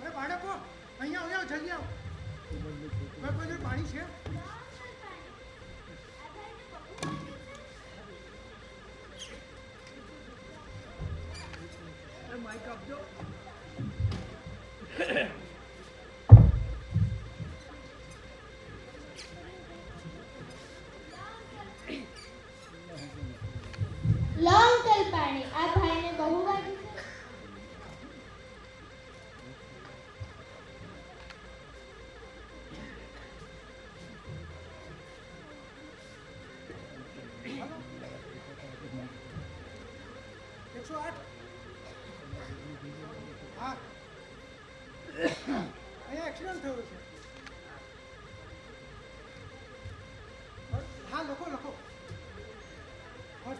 અરે બાળકો અહીંયા આવ્યા જલ્દી આવો. પાણી છે?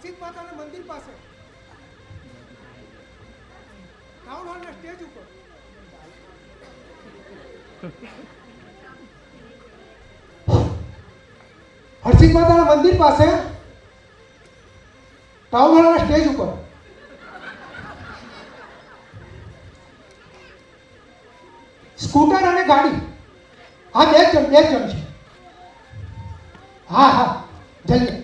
હર્ષિત માતાના મંદિર પાસે. ટાઉન હોલના સ્ટેજ ઉપર. હર્ષિત માતાના મંદિર પાસે. ટાઉન હોલના સ્ટેજ ઉપર. સ્કૂટર અને ગાડી. હા બે જણ બે જણ છે. હા હા. જલ્દી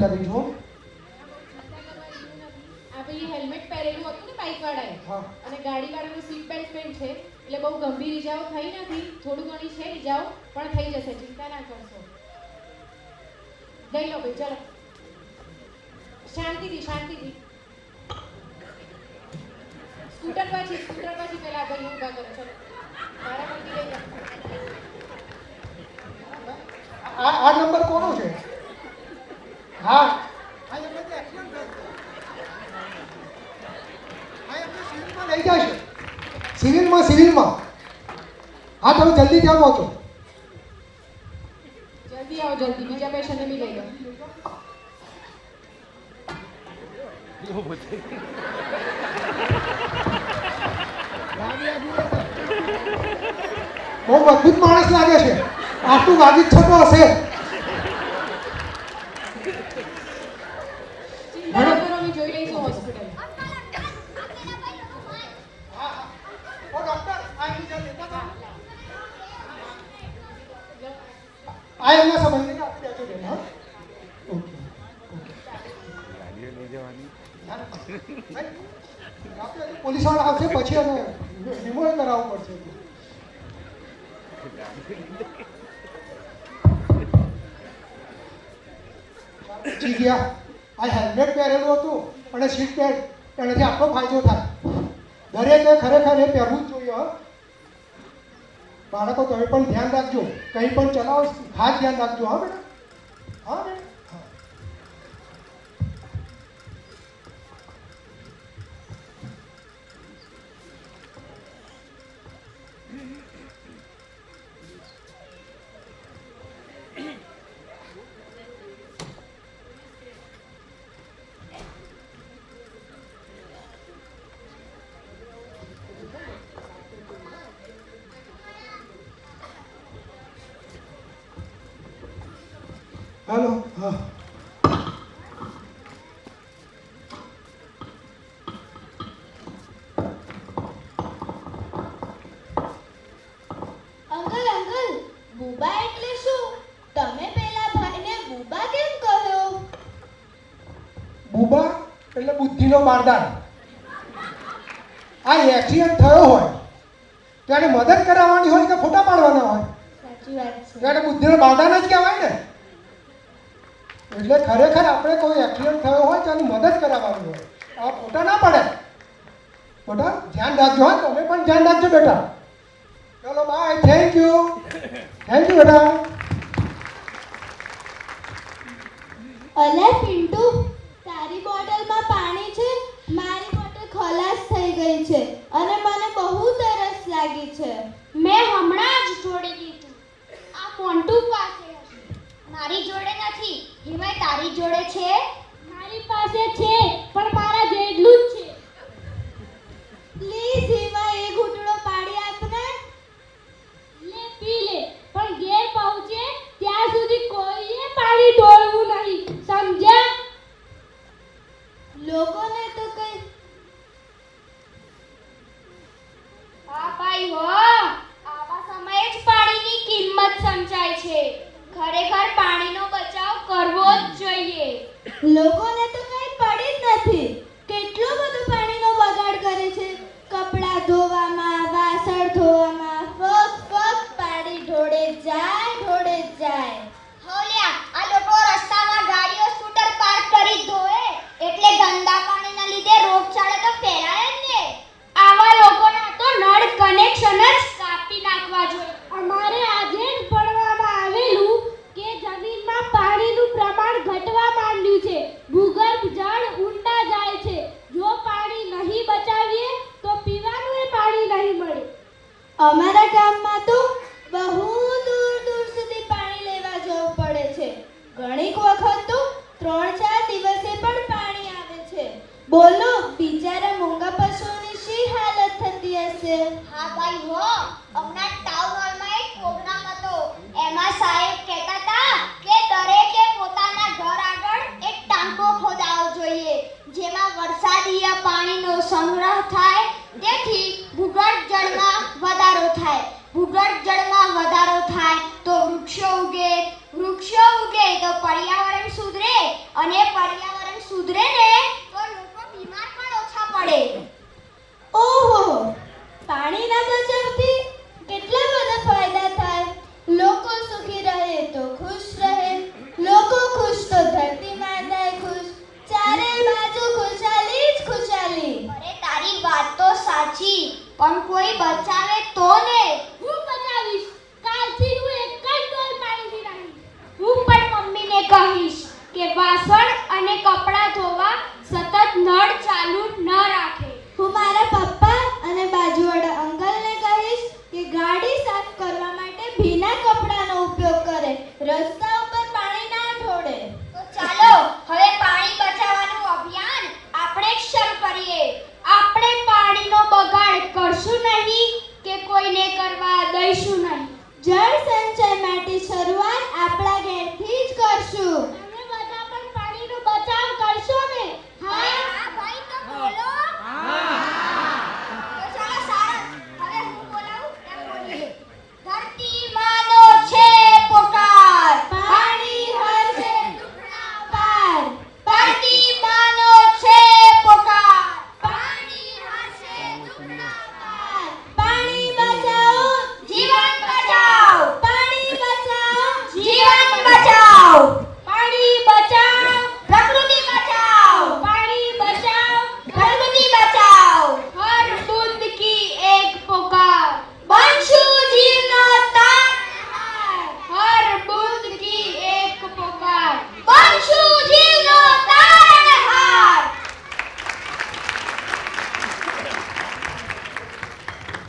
તાકી લાવી જો આ હેલ્મેટ પહેરેલું હતું ને બાઇક વાળાએ? અને ગાડી વાળાનું સીટ બેલ્ટ પેન્ટ છે. એટલે બહુ ગંભીર ઈજાઓ થઈ નથી. થોડું ઘણી છે ઈજાઓ પણ થઈ જશે. ચિંતા ના કરશો. લઈ લો ભાઈ ચાલો. શાંતિથી શાંતિથી. સ્કૂટર પાછી સ્કૂટર પાછી પેલા ભાઈ ઊભા કરો ચલો. મારા પરથી લઈ આ આ નંબર કોનો છે? હા. લઈ જાય સિવિલમાં સિવિલમાં. હા તમે જલ્દી ત્યાં પહોંચો જલ્દી આવો જલ્દી. બીજા પેશન્ટને બી લઈ લો. બહુ મજબૂત માણસ લાગે છે. આટલું વાગી જ થતો હશે ચિંતા ના કરો અમે જોઈ લઈશું હોસ્પિટલ ઓ ડોક્ટર આ એમની જલ્દી લેતા આ એમના સંબંધીને આપી દેજો બેન હા? ઓકે પોલીસવાળા આવશે પછી અમે રિમોવ કરાવવું પડશે. જી ગયા. આ હેલ્મેટ પહેરેલું હતું અને સીટ બેલ્ટ એનાથી આટલો ફાયદો થાય. દરેકે ખરેખર એ પહેરવું જ જોઈએ હો. બાળકો, તમે પણ ધ્યાન રાખજો. કંઈ પણ ચલાવો ખાસ ધ્યાન રાખજો. હા બેટા હા બેટા બુદ્ધિનો બારદાન આ એક્સિડન્ટ થયો હોય તો એને મદદ કરાવવાની હોય કે ફોટા પાડવાના હોય? સાચી વાત તો બુદ્ધિનો બારદાન જ કહેવાય ને. એટલે ખરેખર આપણે કોઈ એક્સિડન્ટ થયો હોય તો એની મદદ કરાવવાની હોય. આ ફોટા ના પડે. ફોટા ધ્યાન રાખજો હા તમે પણ ધ્યાન રાખજો બેટા. ચલો bye thank you thank you બેટા. અલે નથી. હિમાય તારી જોડે છે? મારી પાસે છે પણ મારા જેટલું જ છે. પ્લીઝ હિમા એક ઘૂંટડો પાડી આપને લે પી લે. પણ ઘેર પહોંચે ત્યાં સુધી કોઈએ પાણી ઢોળવું નહીં. સમજ્યા? લોકોને તો કઈ હા ભાઈ હો. આવા સમયે જ પાણીની કિંમત સમજાય છે. ખરેખર જોઈએ. લોકોને તો કઈ પડી જ નથી કેટલો બધો પાણીનો બગાડ કરે છે કપડાં ધોવામાં વાસણ ધોવામાં ફક્ત ફક્ત પાણી ઢોળે જાય ઢોળે જાય હોલ્યા આ લોકો રસ્તામાં ગાડીઓ સ્કૂટર પાર્ક કરી ધોએ એટલે ગંદા પાણીના લીધે રોગચાળો તો ફેલાય જ ને આવા લોકોના તો નળ કનેક્શન જ કાપી નાખવા જોઈએ અમારે આજે જ ભણવામાં આવેલું કે જમીનમાં પાણીનું પ્રમાણ ઘટવા માંડ્યું છે ભૂગર્ભ જળ ઊંડા જાય છે જો પાણી નહીં બચાવીએ તો પીવાનું એ પાણી નહીં મળે અમારા ગામમાં તો બહુ દૂર દૂર સુધી પાણી લેવા જવું પડે છે ઘણીક વખત તો ત્રણ ચાર દિવસે પણ પાણી આવે છે બોલો, બિચારા મૂંગા પશુઓની શી હાલત થતી હશે? હા ભાઈ, હો. હમણાં ટાઉન હોલમાં એક પ્રોગ્રામ હતો. એમાં સાહેબ કહેતા હતા કે દરેકે પોતાના ઘર આગળ એક ટાંકો ખોદાવો જોઈએ, જેમાં વરસાદીય પાણીનો સંગ્રહ થાય તેથી ભૂગર્ભ જળમાં વધારો થાય. ભૂગર્ભ જળમાં વધારો થાય તો વૃક્ષો ઉગે વૃક્ષો ઉગે તો પર્યાવરણ સુધરે અને પર્યાવરણ સુધરે ને પણ કોઈ બચાવે તો ને. હું બચાવીશ. કાલથી હું એક જ ડોલ પાણીથી નાહીશ હું પણ મમ્મીને કહીશ કે વાસણ અને કપડાં ધોવા સતત નળ ચાલુ ન રાખે. હું મારા પપ્પા અને બાજુવાળા અંકલને કહીશ કે ગાડી સાફ કરવા માટે ભીના કપડાનો ઉપયોગ કરે. રસ્તા